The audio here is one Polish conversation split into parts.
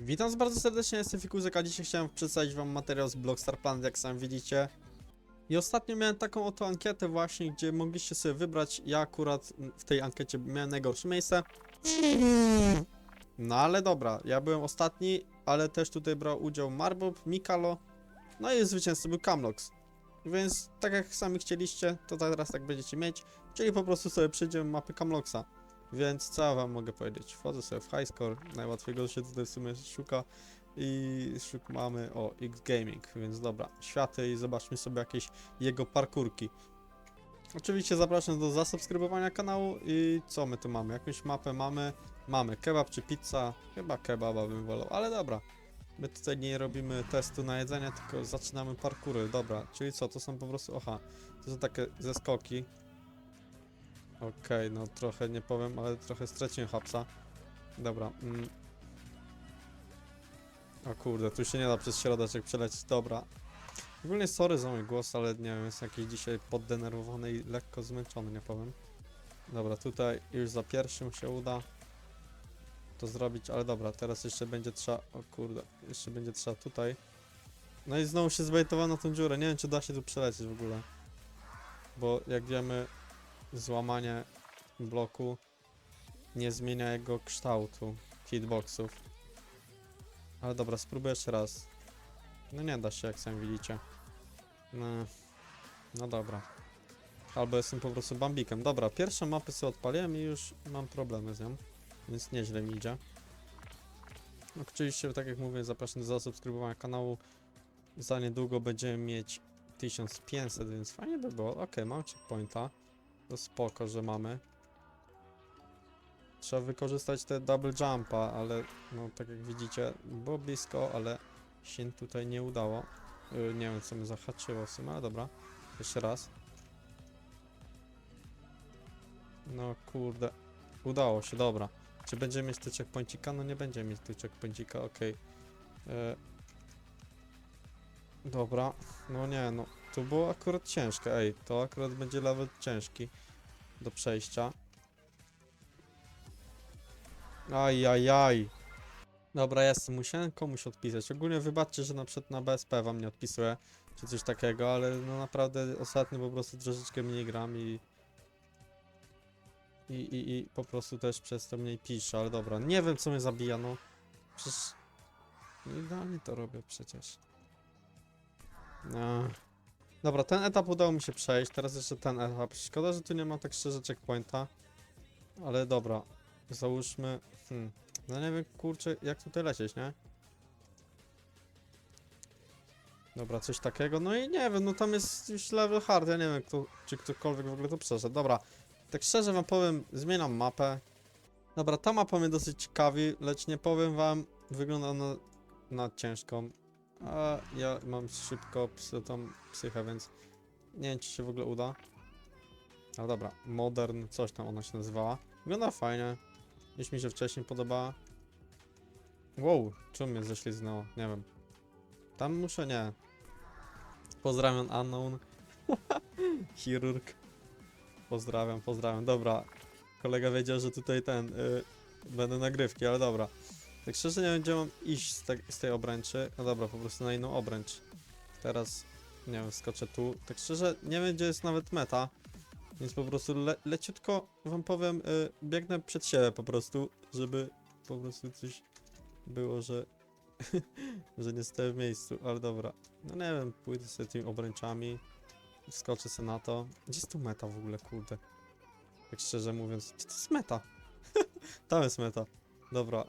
Witam bardzo serdecznie, jestem Fikuzek, a dzisiaj chciałem przedstawić wam materiał z Blockstar Planet, jak sam widzicie. I ostatnio miałem taką oto ankietę właśnie, gdzie mogliście sobie wybrać, ja akurat w tej ankiecie miałem najgorsze miejsce. No ale dobra, ja byłem ostatni, ale też tutaj brał udział Marbob, Mikalo, no i zwycięzcą był Camlox. Więc tak jak sami chcieliście, to teraz tak będziecie mieć, czyli po prostu sobie przyjdziemy mapy Camloxa. Więc co wam mogę powiedzieć? Wchodzę sobie w highscore, najłatwiejego się tutaj w sumie szuka i szuk mamy o X Gaming, więc dobra, światy i zobaczmy sobie jakieś jego parkurki. Oczywiście zapraszam do zasubskrybowania kanału i co my tu mamy? Jakąś mapę mamy? Mamy kebab czy pizza? Chyba kebaba bym wolał, ale dobra. My tutaj nie robimy testu na jedzenie, tylko zaczynamy parkury, dobra. Czyli co, to są po prostu, aha, to są takie zeskoki, Okej, no trochę nie powiem, ale trochę straciłem hapsa. Dobra. Mm. O kurde, tu się nie da przez środeczek przelecieć. Dobra. Ogólnie sorry za mój głos, ale nie wiem, jest jakiś dzisiaj poddenerwowany i lekko zmęczony, nie powiem. Dobra, tutaj już za pierwszym się uda to zrobić, ale dobra, teraz jeszcze będzie trzeba, o kurde, jeszcze będzie trzeba tutaj. No i znowu się zbejtowano tą dziurę, nie wiem czy da się tu przelecieć w ogóle. Bo jak wiemy, złamanie bloku nie zmienia jego kształtu hitboxów. Ale dobra, spróbuję jeszcze raz. No nie da się, jak sami widzicie. No, no dobra. Albo jestem po prostu bambikiem. Dobra, pierwszą mapę sobie odpaliłem i już mam problemy z nią. Więc nieźle mi idzie. No, Oczywiście, tak jak mówię, zapraszam do zasubskrybowania kanału. Za niedługo będziemy mieć 1500, więc fajnie by było. Ok, mam checkpointa. To spoko, że mamy. Trzeba wykorzystać te double jumpa, ale no tak jak widzicie, było blisko, ale się tutaj nie udało. Yy, nie wiem co mnie zahaczyło w sumie, ale dobra. Jeszcze raz. No kurde. Udało się, dobra. Czy będziemy mieć tu checkpointika? No nie będziemy mieć tu checkpointika, okej. Yy. Dobra, no nie, no to było akurat ciężkie, ej, to akurat będzie level ciężki do przejścia. Ajajaj. Dobra, jestem, musiałem komuś odpisać. Ogólnie wybaczcie, że na przykład na BSP wam nie odpisuję, czy coś takiego, ale no naprawdę ostatnio po prostu troszeczkę mniej gram i... I, i, I po prostu też przez to mniej piszę, ale dobra, nie wiem co mnie zabija, no. Przecież... No idealnie to robię przecież. No. Dobra, ten etap udało mi się przejść, teraz jeszcze ten etap. Szkoda, że tu nie ma tak szczerze checkpointa. Ale dobra, załóżmy... Hmm. No nie wiem, kurczę, jak tutaj lecieć, nie? Dobra, coś takiego. No i nie wiem, no tam jest już level hard, ja nie wiem, kto, czy ktokolwiek w ogóle to przeszedł. Dobra, tak szczerze wam powiem, zmieniam mapę. Dobra, ta mapa mnie dosyć ciekawi, lecz nie powiem wam, wygląda na, na ciężką. A ja mam szybko psytą psychę, więc nie wiem, czy się w ogóle uda. Ale dobra, Modern, coś tam ona się nazywała. Wygląda fajnie. Już mi się wcześniej podobała. Wow, czemu mnie ześliznęło? Nie wiem. Tam muszę, nie. Pozdrawiam Unknown. Chirurg. Pozdrawiam, pozdrawiam. Dobra. Kolega wiedział, że tutaj ten, y, będą nagrywki, ale dobra. Tak szczerze nie wiem, gdzie mam iść z, te, z tej obręczy. No dobra, po prostu na inną obręcz. Teraz, nie wiem, skoczę tu. Tak szczerze, nie wiem, gdzie jest nawet meta. Więc po prostu le, leciutko wam powiem, y, biegnę przed siebie po prostu, żeby po prostu coś było, że, że nie stoję w miejscu, ale dobra. No nie wiem, pójdę sobie tymi obręczami, wskoczę sobie na to. Gdzie jest tu meta w ogóle, kurde? Tak szczerze mówiąc, gdzie to jest meta? Tam jest meta. Dobra,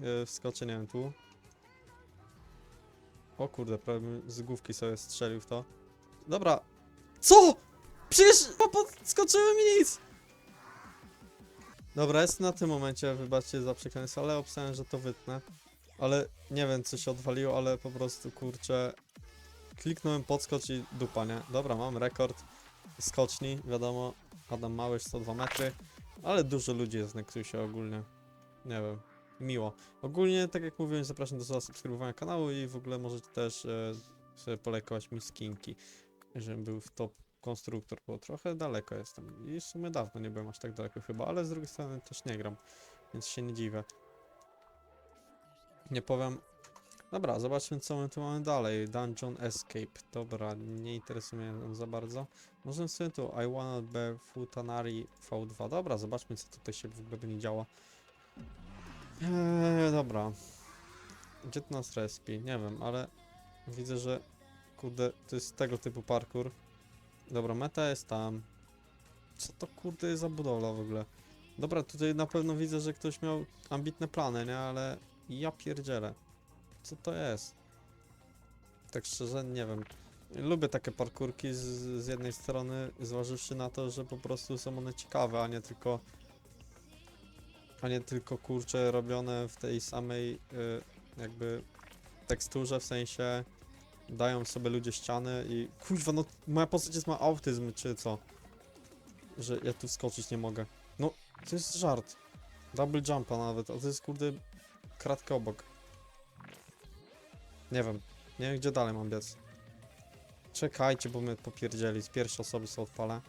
Yy, wskoczę, nie wiem, tu. O kurde, prawie z główki sobie strzelił w to. Dobra. Co? Przecież podskoczyłem i nic! Dobra, jest na tym momencie, wybaczcie za przekleństwo, ale obstałem, że to wytnę. Ale nie wiem, co się odwaliło, ale po prostu, kurczę... Kliknąłem podskocz i dupa, nie? Dobra, mam rekord skoczni, wiadomo. Adam Małysz, 102 metry. Ale dużo ludzi jest na ogólnie. Nie wiem miło. Ogólnie, tak jak mówiłem, zapraszam do zasubskrybowania kanału i w ogóle możecie też e, sobie polajkować mi skinki, żebym był w top konstruktor, bo trochę daleko jestem i w sumie dawno nie byłem aż tak daleko chyba, ale z drugiej strony też nie gram, więc się nie dziwię. Nie powiem. Dobra, zobaczmy co my tu mamy dalej. Dungeon Escape. Dobra, nie interesuje mnie za bardzo. Możemy sobie tu I wanna be Futanari V2. Dobra, zobaczmy co tutaj się w ogóle będzie działo. Eee, dobra. Gdzie to nas respi? Nie wiem, ale widzę, że kurde, to jest tego typu parkour. Dobra, meta jest tam. Co to kurde jest za budowla w ogóle? Dobra, tutaj na pewno widzę, że ktoś miał ambitne plany, nie? Ale ja pierdzielę. Co to jest? Tak szczerze, nie wiem. Lubię takie parkurki z, z jednej strony, zważywszy na to, że po prostu są one ciekawe, a nie tylko a nie tylko kurcze robione w tej samej y, jakby teksturze, w sensie dają sobie ludzie ściany i kuźwa, no moja postać jest ma autyzm, czy co? Że ja tu skoczyć nie mogę. No, to jest żart. Double jumpa nawet, a to jest kurde kratkę obok. Nie wiem, nie wiem gdzie dalej mam biec. Czekajcie, bo my popierdzieli, z pierwszej osoby sobie odpalę.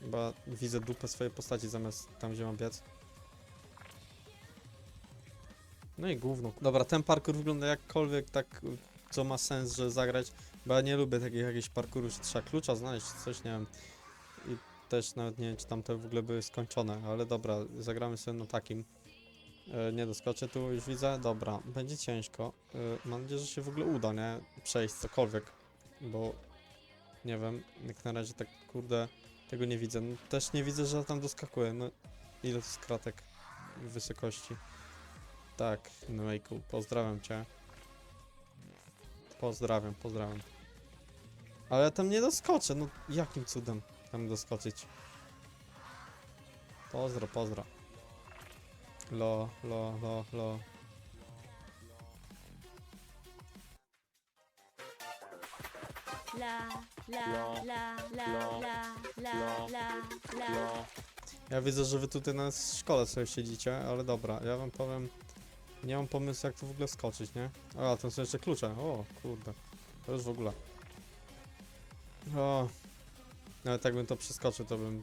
Chyba widzę dupę swojej postaci zamiast tam gdzie mam biec. No i gówno. Dobra, ten parkour wygląda jakkolwiek tak, co ma sens, że zagrać, bo ja nie lubię takich jakichś parkourów, że trzeba klucza znaleźć, coś, nie wiem. I też nawet nie wiem, czy tam te w ogóle były skończone, ale dobra, zagramy sobie na takim. E, nie doskoczę tu, już widzę, dobra, będzie ciężko. E, mam nadzieję, że się w ogóle uda, nie? Przejść cokolwiek, bo nie wiem, jak na razie tak, kurde, tego nie widzę. No, też nie widzę, że tam doskakuje, no ile to jest kratek w wysokości. Tak, Nwejku, pozdrawiam cię. Pozdrawiam, pozdrawiam. Ale ja tam nie doskoczę, no jakim cudem tam doskoczyć? Pozdro, pozdro. Lo, lo, lo, lo. La, la, la, la, la, la, la, la. Ja widzę, że wy tutaj na szkole sobie siedzicie, ale dobra, ja wam powiem... Nie mam pomysłu jak tu w ogóle skoczyć, nie? A, to są jeszcze klucze, o kurde. To już w ogóle. O. Nawet jakbym to przeskoczył, to bym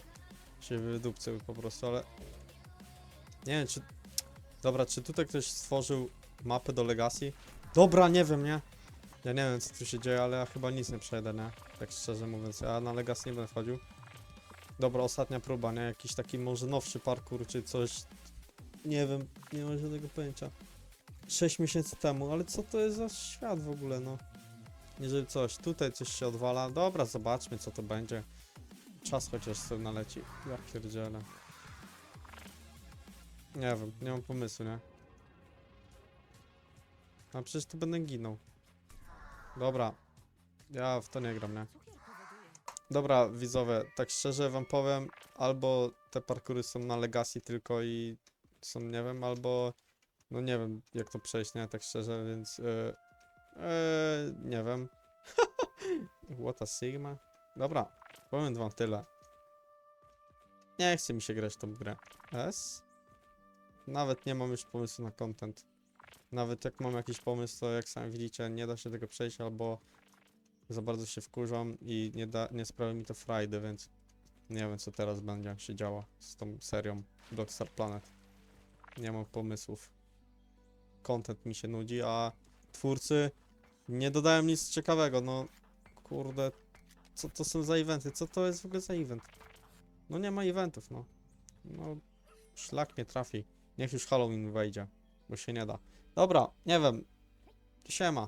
się wydupcył po prostu, ale... Nie wiem, czy... Dobra, czy tutaj ktoś stworzył mapę do Legacy? Dobra, nie wiem, nie? Ja nie wiem, co tu się dzieje, ale ja chyba nic nie przejdę, nie? Tak szczerze mówiąc, ja na Legacy nie będę wchodził. Dobra, ostatnia próba, nie? Jakiś taki może nowszy parkour, czy coś. Nie wiem, nie mam żadnego pojęcia. 6 miesięcy temu, ale co to jest za świat w ogóle, no? Jeżeli coś, tutaj coś się odwala, dobra, zobaczmy co to będzie. Czas chociaż sobie naleci. Ja pierdzielę. Nie wiem, nie mam pomysłu, nie? A przecież tu będę ginął. Dobra. Ja w to nie gram, nie? Dobra, widzowie, tak szczerze wam powiem, albo te parkury są na Legacy tylko i są, nie wiem, albo no nie wiem jak to przejść, nie, tak szczerze, więc yy, yy, nie wiem. What a Sigma? Dobra, powiem wam tyle. Nie chce mi się grać tą grę. S? Nawet nie mam już pomysłu na content. Nawet jak mam jakiś pomysł, to jak sami widzicie, nie da się tego przejść, albo za bardzo się wkurzam i nie, da, nie sprawi mi to frajdy, więc nie wiem co teraz będzie się działo z tą serią Blockstar Planet. Nie mam pomysłów. Content mi się nudzi, a twórcy nie dodają nic ciekawego, no kurde, co to są za eventy? Co to jest w ogóle za event? No nie ma eventów, no. No, szlak mnie trafi. Niech już Halloween wejdzie, bo się nie da. Dobra, nie wiem. Siema.